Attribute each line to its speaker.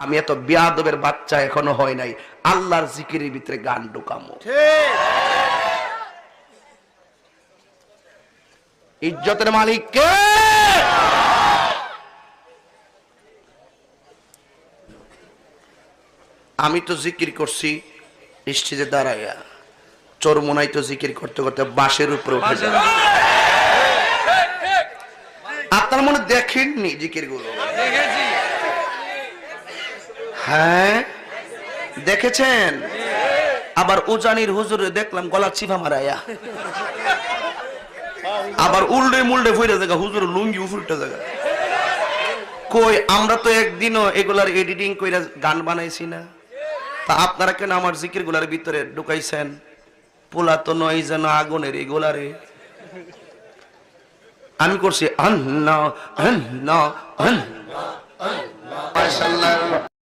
Speaker 1: আমি এত বিয়াদবের বাচ্চা এখনও হয় নাই। আল্লাহর জিকিরের ভিতরে গান ঢুকামো। ইজ্জতের মালিক কে? আমি তো জিকির করছি স্টেজে দাঁড়াইয়া। চরমোনাই তো জিকির করতে করতে বাঁশের উপরে উঠে যায়। আপনার মনে দেখেননি জিকিরগুলো হ্যাঁ? দেখেছেন? আবার উজানির হুজুরে দেখলাম গলা চিপা মারাইয়া। আবার উল্ডে মুল্ডে ফুইরা জায়গা, হুজুর লুঙ্গি উফুলটা জায়গা। কই, আমরা তো একদিনও এগুলার এডিটিং কইরা গান বানাইছি না। তা আপনারা কেন আমার জিকিরগুলার ভিতরে ঢুকাইছেন? পোলা তো নয় যেন আগুনের এগুলারে। আমি করছি আন্না আন্না আন্না মাশাআল্লাহ।